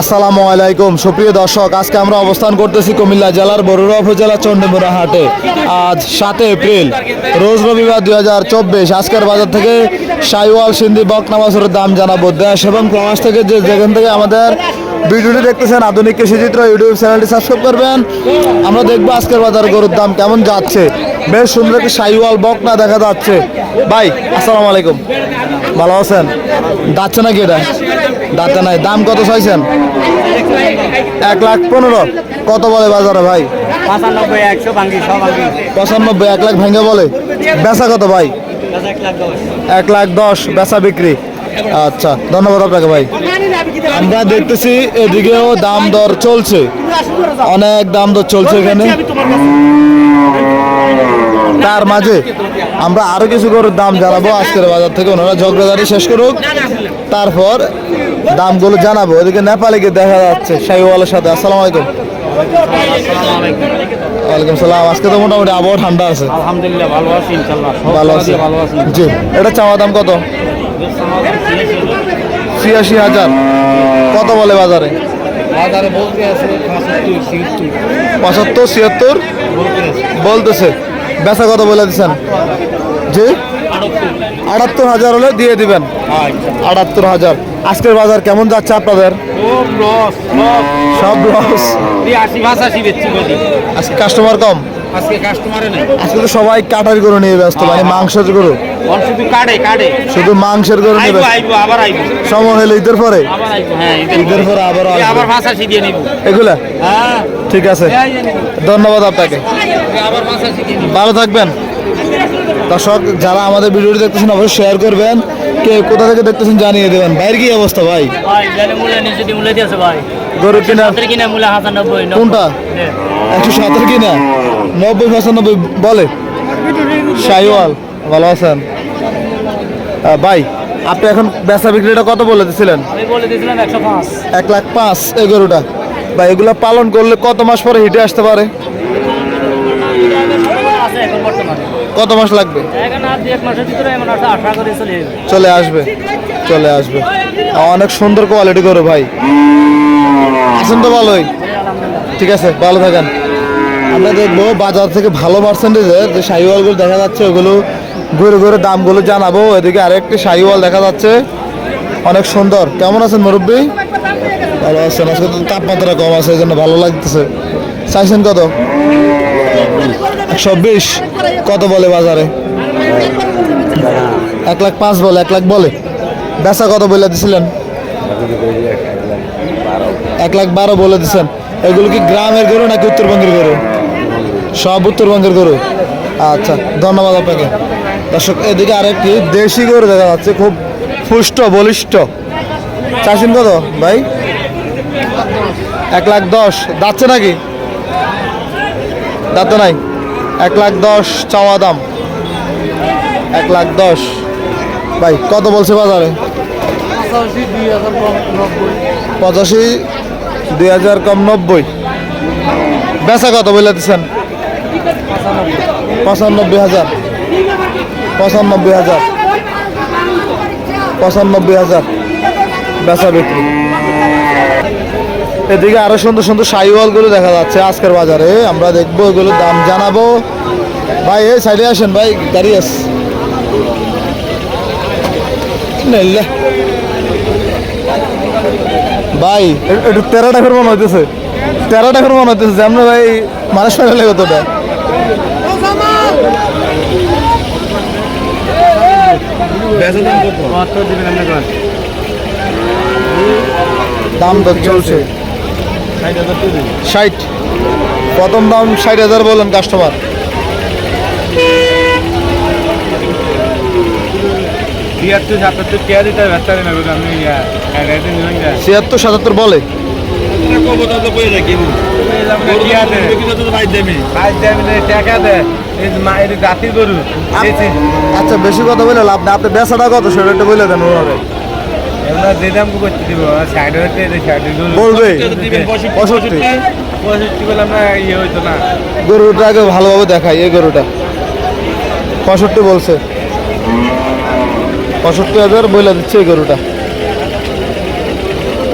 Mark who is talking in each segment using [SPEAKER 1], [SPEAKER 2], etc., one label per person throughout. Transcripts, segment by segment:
[SPEAKER 1] আসসালামু আলাইকুম। সুপ্রিয় দর্শক, আজকে আমরা অবস্থান করতেছি কুমিল্লা জেলার বরুড়া উপজেলা চন্ডীমুড়া হাটে। আজ সাতই এপ্রিল, রোজ রবিবার দুই হাজার চব্বিশ। আজকের বাজার থেকে সাইওয়াল সিন্ধি বকনা মাছের দাম জানাব দেশ এবং প্রবাস থেকে যে যেখান থেকে আমাদের ভিডিওটি দেখতেছেন, আধুনিক কৃষিচিত্র ইউটিউব চ্যানেলটি সাবস্ক্রাইব করবেন। আমরা দেখব আজকের বাজার গরুর দাম কেমন যাচ্ছে। বেশ সুন্দর একটি সাইওয়াল বকনা দেখা যাচ্ছে। ভাই, আসসালামু আলাইকুম। ভালো আছেন? যাচ্ছে নাকি এটা? দাঁতে নাই। দাম কত চাইছেন? এক লাখ পনেরো। কত বলে বাজারে ভাই?
[SPEAKER 2] পঁচানব্বই
[SPEAKER 1] এক লাখ ভেঙে বলে। বেচা কত ভাই?
[SPEAKER 2] এক লাখ দশ।
[SPEAKER 1] বেচা বিক্রি। আচ্ছা ধন্যবাদ আপনাকে ভাই। আমরা দেখতেছি এদিকেও দাম দর চলছে। অনেক দাম দর চলছে এখানে। তার মাঝে আমরা আরও কিছু করে দাম জানাব আজকের বাজার থেকে। ওনারা ঝগড়াদারি শেষ করুক। তারপর দামগুলো জানাব। ওদিকে নেপালিকে দেখা যাচ্ছে শাহিওয়ালের সাথে। আসসালামু আলাইকুম। ওয়ালাইকুম সালাম। আজকে তো মোটামুটি আবহাওয়া ঠান্ডা আছে।
[SPEAKER 2] আলহামদুলিল্লাহ ভালো আছি ইনশাল্লাহ
[SPEAKER 1] ভালো আছে।
[SPEAKER 2] ভালো আছি।
[SPEAKER 1] জি। এটা চাওয়া দাম কত? ছিয়াশি হাজার। কত বলে বাজারে?
[SPEAKER 2] বাজারে বলতে আছে পঁচাত্তর ছিয়াত্তর।
[SPEAKER 1] বলতেছে। বেচা কত বলে দিচ্ছেন? জি? আটাত্তর হাজার হলে দিয়ে দিবেন। আটাত্তর হাজার। আজকের বাজার কেমন যাচ্ছে আপনাদের? সব লস আজকে কাস্টমার কম?
[SPEAKER 2] আজকে
[SPEAKER 1] তো সবাই কাটার গরু নিয়ে ব্যস্ত মানে মাংসের গরু।
[SPEAKER 2] শুধু
[SPEAKER 1] মাংসের গরু নিয়ে সময় হলে ঈদের পরে?
[SPEAKER 2] হ্যাঁ
[SPEAKER 1] ঈদের পরে
[SPEAKER 2] আবার
[SPEAKER 1] এগুলা?
[SPEAKER 2] হ্যাঁ।
[SPEAKER 1] ঠিক আছে। ধন্যবাদ আপনাকে। ভালো থাকবেন। দর্শক যারা আমাদের ভিডিওটি দেখতেছেন অবশ্যই শেয়ার করবেন। কে কোথা থেকে দেখতেছেন জানিয়ে দেবেন। বাইরের কি অবস্থা ভাই?
[SPEAKER 2] ভাই ভাই।
[SPEAKER 1] গরু কিনা? কোনটা? একশো সতেরো কিনা? নব্বই পঁচানব্বই বলে? শাহিওয়াল ভালো আছেন? ভাই আপনি এখন বেচা বিক্রিটা কত বলে
[SPEAKER 2] পাঁচ।
[SPEAKER 1] এক লাখ পাঁচ এই গরুটা। বা এগুলা পালন করলে কত মাস পরে হিটে আসতে পারে
[SPEAKER 2] আছে এখন বর্তমানে
[SPEAKER 1] কত মাস লাগবে?
[SPEAKER 2] করে চলে
[SPEAKER 1] আসবে চলে আসবে। অনেক সুন্দর কোয়ালিটি গরু ভাই। আছেন তো ভালোই। ঠিক আছে ভালো থাকেন। আমরা দেখব বাজার থেকে ভালো পার্সেন্টেজের যে শাহিওয়ালগুলো দেখা যাচ্ছে ওগুলো ঘুরে ঘুরে দামগুলো জানাব। এদিকে আরেকটি শাহিওয়াল দেখা যাচ্ছে। অনেক সুন্দর। কেমন আছেন মুরব্বী? ভালো আছেন। আজকে তাপমাত্রা কম আছে এই জন্য ভালো লাগতেছে। চাইছেন কত? একশো বিশ কত বলে বাজারে? এক লাখ পাঁচ বলে, এক লাখ বলে। বেচা কত বলে দিছিলেন? এক লাখ বারো বলে দিছেন। এগুলো কি গ্রামের গরু নাকি উত্তরবঙ্গের গরু? সব উত্তরবঙ্গের গরু। আচ্ছা ধন্যবাদ আপনাকে। দর্শক, এদিকে আরেকটি দেশি গরু দেখা যাচ্ছে, খুব পুষ্ট, বলিষ্ঠ। চাষিন কত ভাই? এক লাখ দশ। যাচ্ছে নাকি? দাঁতে নাই? এক লাখ দশ চাওয়া দাম। এক লাখ দশ। ভাই কত বলছে বাজারে? পঁচাশি দুই হাজার কম নব্বই। বেচা কত বলে দিচ্ছেন? পঁচানব্বই হাজার। পঁচানব্বই হাজার। পঁচানব্বই হাজার। বেচা বিক্রি। এদিকে আরও সুন্দর সুন্দর শাহিওয়ালগুলো দেখা যাচ্ছে আজকের বাজারে। আমরা দেখব এগুলোর দাম জানাব। ভাই, এই সাইডে আসেন ভাই, গাড়ি আস ভাই একটু তেরো টাকার মনে হইতেছে। তেরো টাকার মনে হইতেছে যেমন ভাই মানুষ ফেলে কতটা। দাম তো চলছে। ষাট প্রথম দাম ষাট হাজার বললেন কাস্টমার
[SPEAKER 2] না নিলাম
[SPEAKER 1] ছিয়াত্তর সাতাত্তর বলে।
[SPEAKER 2] জাতি
[SPEAKER 1] আচ্ছা বেশি কথা বলে লাভ নেই। আপনি বেচাটা কত সেটা একটু বলে দেন ওনারে
[SPEAKER 2] যে দাম করতে দিব? সাইড হতে সাইড
[SPEAKER 1] বলবে পঁয়ষট্টি।
[SPEAKER 2] পঁয়ষট্টি। বলে আমরা ইয়ে হইতো না।
[SPEAKER 1] গরুটা আগে ভালোভাবে দেখাই এই গরুটা। পঁয়ষট্টি বলছে। পঁয়ষট্টি হাজার বইলা দিচ্ছে এই গরুটা।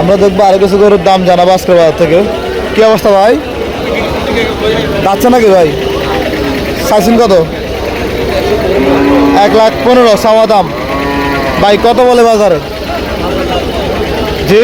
[SPEAKER 1] আমরা দেখব আরও কিছু গরুর দাম জানাব আজকের বাজার থেকে। কি অবস্থা ভাই? যাচ্ছে নাকি ভাই? চাইছেন কত? এক লাখ পনেরো চাওয়া দাম। ভাই কত বলে বাজারে? জি।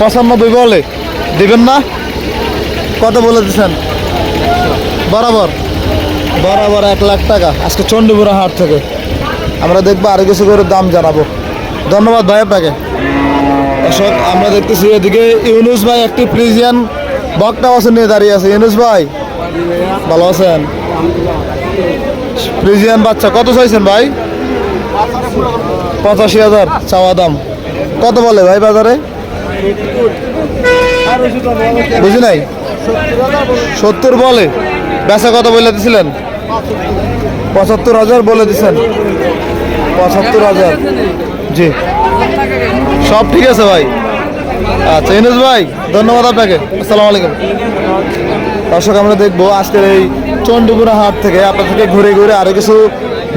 [SPEAKER 1] পঁচানব্বই বলে। দিবেন না? কত বলে দিচ্ছেন বরাবর। বরাবর এক লাখ টাকা। আজকে চণ্ডীপুরা হাট থেকে। আমরা দেখব আরও কিছু করে দাম জানাব। ধন্যবাদ ভাই আপনাকে। দর্শক, আমরা দেখতেছি এদিকে ইউনুস ভাই একটি প্রিজিয়ান বকটা বাছুর নিয়ে দাঁড়িয়ে আছে। ইউনুস ভাই, ভালো আছেন? প্রিজিয়ান বাচ্চা, কত চাইছেন ভাই? পঁচাশি হাজার, চাওয়া দাম। কত বলে ভাই বাজারে? বুঝি নাই? সত্তর বলে। বেচা কত বলে দিছিলেন? পঁচাত্তর হাজার বলে দিছেন। পঁচাত্তর হাজার। জি। সব ঠিক আছে ভাই। আচ্ছা ইনুস ভাই, ধন্যবাদ আপনাকে। আসসালামু আলাইকুম। দর্শক, আমরা দেখব আজকের এই চন্ডীপুরা হাট থেকে আপনাদেরকে ঘুরে ঘুরে আরও কিছু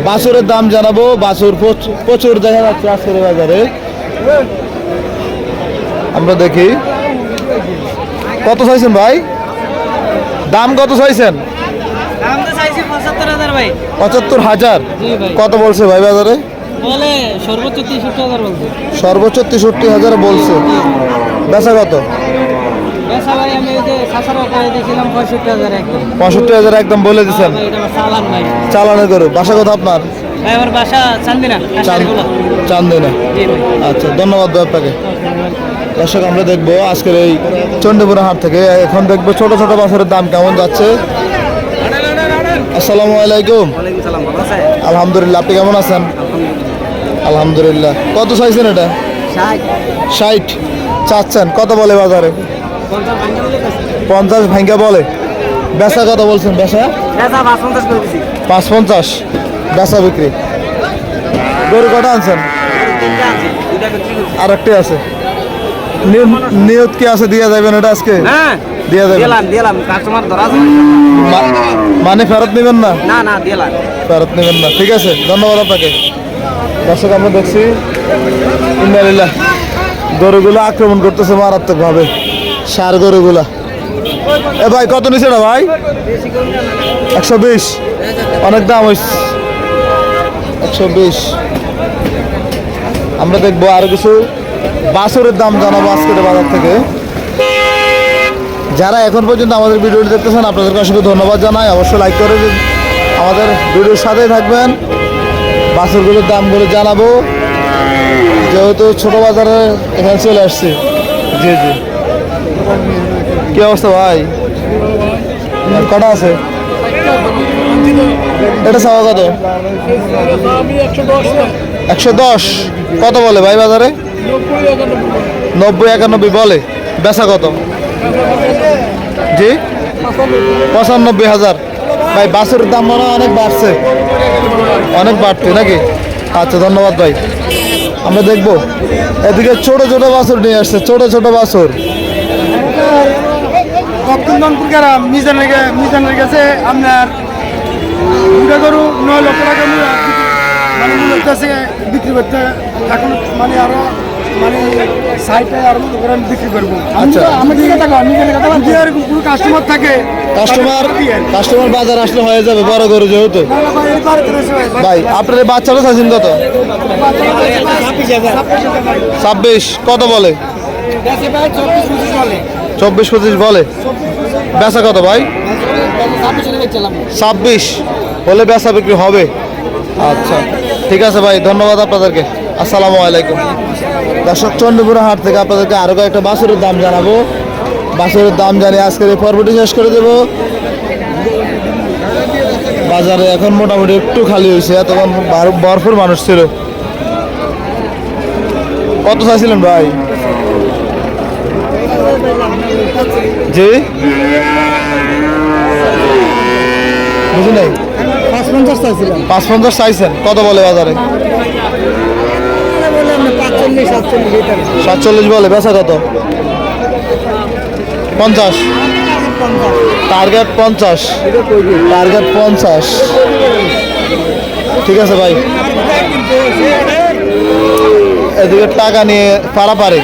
[SPEAKER 1] বাছুরের দাম জানাব। বাছুর প্রচ- প্রচুর দেখা যাচ্ছে আজকের বাজারে। আমরা দেখি। কত চাইছেন ভাই? দাম কত চাইছেন?
[SPEAKER 3] পঁচাত্তর হাজার।
[SPEAKER 1] কত বলছে ভাই বাজারে?
[SPEAKER 3] সর্বোচ্চ তেষট্টি হাজার বলছে।
[SPEAKER 1] বেচা কত?
[SPEAKER 3] পঁয়ষট্টি হাজার একদম।
[SPEAKER 1] বলে দিচ্ছেন
[SPEAKER 3] ভাই এটা আমার চালানো
[SPEAKER 1] করো বাসা কত আপনার?
[SPEAKER 3] ভাই আমার বাসা চান্দিনা
[SPEAKER 1] চান্দিনা। আচ্ছা ধন্যবাদ ভাই আপনাকে। দর্শক আমরা দেখব আজকের এই চণ্ডীপুরা হাট থেকে। এখন দেখব ছোট ছোট বাছরের দাম কেমন যাচ্ছে। আসসালামু আলাইকুম। আলহামদুলিল্লাহ আপনি কেমন আছেন? আলহামদুলিল্লাহ। কত চাইছেন এটা?
[SPEAKER 3] ষাট।
[SPEAKER 1] চাচ্ছেন কত বলে বাজারে?
[SPEAKER 3] পঞ্চাশ ভাঙা বলে
[SPEAKER 1] পঞ্চাশ ভাঙ্গা বলে। বেচা কত বলছেন বেচা?
[SPEAKER 3] বেসা পাঁচ পঞ্চাশ।
[SPEAKER 1] বেচা বিক্রি। গরু কটা আনছেন? আর একটি আছে নিয়ত- কি আছে? দিয়ে যাবেন এটা আজকে? দিয়ে যাবেন মানে ফেরত নেবেন না?
[SPEAKER 3] না না
[SPEAKER 1] ফেরত নেবেন না। ঠিক আছে ধন্যবাদ আপনাকে। দর্শক আমরা দেখছি ইন্দালিল্লাহ গরুগুলো আক্রমণ করতেছে মারাত্মক ভাবে সার গরুগুলা। এ ভাই কত নিছে না ভাই? একশো বিশ। অনেক দাম হয়েছে একশো বিশ। আমরা দেখব আরও কিছু বাছরের দাম জানাব আজকের বাজার থেকে। যারা এখন পর্যন্ত আমাদের ভিডিওটি দেখতেছেন, আপনাদেরকে অসংখ্য ধন্যবাদ জানাই। অবশ্যই লাইক করে। আমাদের ভিডিওর সাথেই থাকবেন। বাছরগুলোর দামগুলো জানাব। যেহেতু ছোট বাজারে এখানে চলে আসছি। জি জি। কি অবস্থা ভাই? কটা আছে? এটা চাওয়া কত? একশো দশ। কত বলে ভাই বাজারে? নব্বই একানব্বই বলে। বেচা কত? জি? পঁচানব্বই হাজার। ভাই, বাসের দাম মনে অনেক বাড়ছে। অনেক বাড়ছে নাকি? আচ্ছা ধন্যবাদ ভাই। আমরা দেখব। এদিকে ছোট ছোট বাছুর নিয়ে আসছে, ছোট ছোট বাছুর।
[SPEAKER 4] আপনার দুটা গরু নয় লক্ষ টাকা মানে মূল্য কাছে বিক্রি করতে এখন মানে আরও মানে সাইটে আর মতো করে আমি বিক্রি করব।
[SPEAKER 1] আচ্ছা।
[SPEAKER 4] যদি এরকম কোনো কাস্টমার থাকে
[SPEAKER 1] কাস্টমার কাস্টমার বাজার আসলে হয়ে যাবে বড় গরু যেহেতু। ভাই আপনার বাচ্চারও চাইছেন কত? ছাব্বিশ কত বলে। চব্বিশ পঁচিশ বলে। বেচা কত ভাই? ছাব্বিশ। বলে বেচা বিক্রি হবে। আচ্ছা ঠিক আছে ভাই, ধন্যবাদ আপনাদেরকে। আসসালামু আলাইকুম। দর্শক চন্ডীপুর হাট থেকে আপনাদেরকে আরও কয়েকটা বাছুরের দাম জানাব। বাছুরের দাম জানিয়ে আজকের এই পর্বটি শেষ করে দেবো। বাজারে এখন মোটামুটি একটু খালি হয়েছে তখন ভরপুর মানুষ ছিল। কত চাইছিলেন ভাই? জি? বুঝি নাই?
[SPEAKER 4] পাঁচ পঞ্চাশ চাইছিলাম।
[SPEAKER 1] পাঁচ পঞ্চাশ চাইছেন। কত বলে বাজারে? সাতচল্লিশ বলে বেচা কত? পঞ্চাশ। টার্গেট পঞ্চাশ। টার্গেট পঞ্চাশ। ঠিক আছে ভাই। এদিকে টাকা নিয়ে পারা পারে